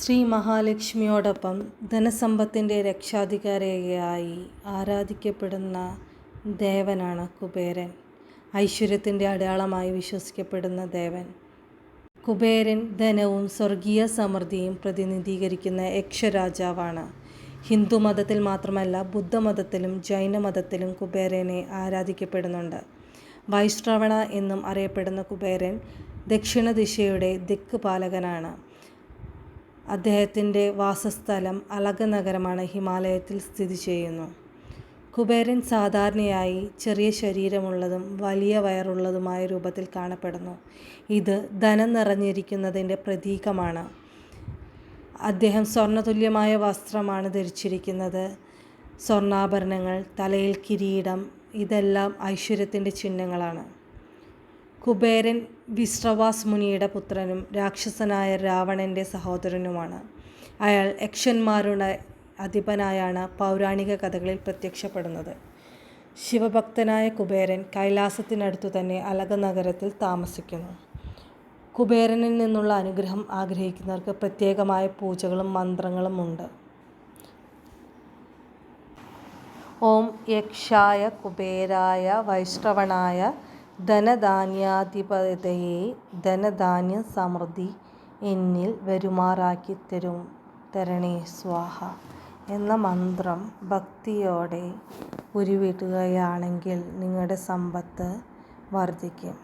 ശ്രീ മഹാലക്ഷ്മിയോടൊപ്പം ധനസമ്പത്തിന്റെ രക്ഷാധികാരിയായി ആരാധിക്കപ്പെടുന്ന ദേവനാണ് കുബേരൻ. ഐശ്വര്യത്തിന്റെ അടയാളമായി വിശ്വസിക്കപ്പെടുന്ന ദേവൻ. കുബേരൻ ധനവും സ്വർഗീയ സമൃദ്ധിയും പ്രതിനിധീകരിക്കുന്ന യക്ഷരാജാവാണ്. ഹിന്ദുമതത്തിൽ മാത്രമല്ല ബുദ്ധമതത്തിലും ജൈനമതത്തിലും കുബേരനെ ആരാധിക്കപ്പെടുന്നുണ്ട്. വൈശ്രവണ എന്നും അറിയപ്പെടുന്ന കുബേരൻ ദക്ഷിണ ദിശയുടെ ദിക്ക് പാലകനാണ്. അദ്ദേഹത്തിന്റെ വാസസ്ഥലം അലക നഗരമാണ് ഹിമാലയത്തിൽ സ്ഥിതി ചെയ്യുന്നു. കുബേരൻ സാധാരണയായി ചെറിയ ശരീരമുള്ളതും വലിയ വയറുള്ളതുമായ രൂപത്തിൽ കാണപ്പെടുന്നു. ഇത് ധനം നിറഞ്ഞിരിക്കുന്നതിന്റെ പ്രതീകമാണ്. അദ്ദേഹം സ്വർണതുല്യമായ വസ്ത്രമാണ് ധരിച്ചിരിക്കുന്നത്. സ്വർണാഭരണങ്ങൾ തലയിൽ കിരീടം ഇതെല്ലാം ഐശ്വര്യത്തിന്റെ ചിഹ്നങ്ങളാണ്. കുബേരൻ വിശ്രവാസ് മുനിയുടെ പുത്രനും രാക്ഷസനായ രാവണന്റെ സഹോദരനുമാണ്. അയാൾ യക്ഷന്മാരുടെ അധിപനായാണ് പൗരാണിക കഥകളിൽ പ്രത്യക്ഷപ്പെടുന്നത്. ശിവഭക്തനായ കുബേരൻ കൈലാസത്തിനടുത്തു തന്നെ അലക നഗരത്തിൽ താമസിക്കുന്നു. കുബേരനിൽ നിന്നുള്ള അനുഗ്രഹം ആഗ്രഹിക്കുന്നവർക്ക് പ്രത്യേകമായ പൂജകളും മന്ത്രങ്ങളും ഉണ്ട്. ഓം യക്ഷായ കുബേരായ വൈഷ്ണവനായ ധനധാന്യാധിപതയെ ധനധാന്യ സമൃദ്ധി എന്നിൽ വരുമാറാക്കി തരും. തരണേ സ്വാഹ എന്ന മന്ത്രം ഭക്തിയോടെ ഉരുവിടുകയാണെങ്കിൽ നിങ്ങളുടെ സമ്പത്ത് വർദ്ധിക്കും.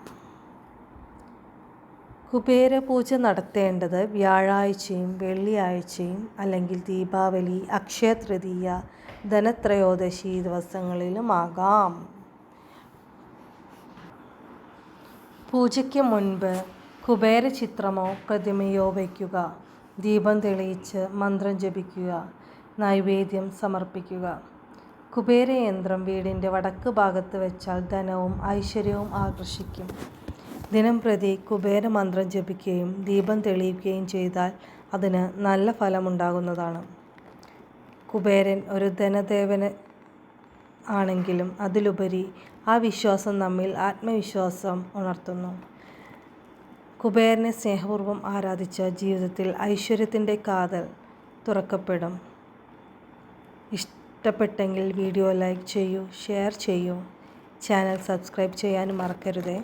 കുബേരപൂജ നടത്തേണ്ടത് വ്യാഴാഴ്ചയും വെള്ളിയാഴ്ചയും അല്ലെങ്കിൽ ദീപാവലി അക്ഷയ തൃതീയ ധനത്രയോദശി ദിവസങ്ങളിലുമാകാം പൂജയ്ക്ക് മുൻപ് കുബേര ചിത്രമോ പ്രതിമയോ വയ്ക്കുക. ദീപം തെളിയിച്ച് മന്ത്രം ജപിക്കുക. നൈവേദ്യം സമർപ്പിക്കുക. കുബേരയന്ത്രം വീടിന്റെ വടക്ക് ഭാഗത്ത് വെച്ചാൽ ധനവും ഐശ്വര്യവും ആകർഷിക്കും. ദിനം പ്രതി കുബേര മന്ത്രം ജപിക്കുകയും ദീപം തെളിയിക്കുകയും ചെയ്താൽ അതിന് നല്ല ഫലമുണ്ടാകുന്നതാണ്. കുബേരൻ ഒരു ധനദേവന് ആണെങ്കിലും അതിലുപരി ആ വിശ്വാസം നമ്മിൽ ആത്മവിശ്വാസം ഉണർത്തുന്നു. കുബേരനെ സ്നേഹപൂർവം ആരാധിച്ച ജീവിതത്തിൽ ഐശ്വര്യത്തിന്റെ കാതൽ തുറക്കപ്പെടും. ഇഷ്ടപ്പെട്ടെങ്കിൽ വീഡിയോ ലൈക്ക് ചെയ്യൂ ഷെയർ ചെയ്യൂ. ചാനൽ സബ്സ്ക്രൈബ് ചെയ്യാനും മറക്കരുതേ.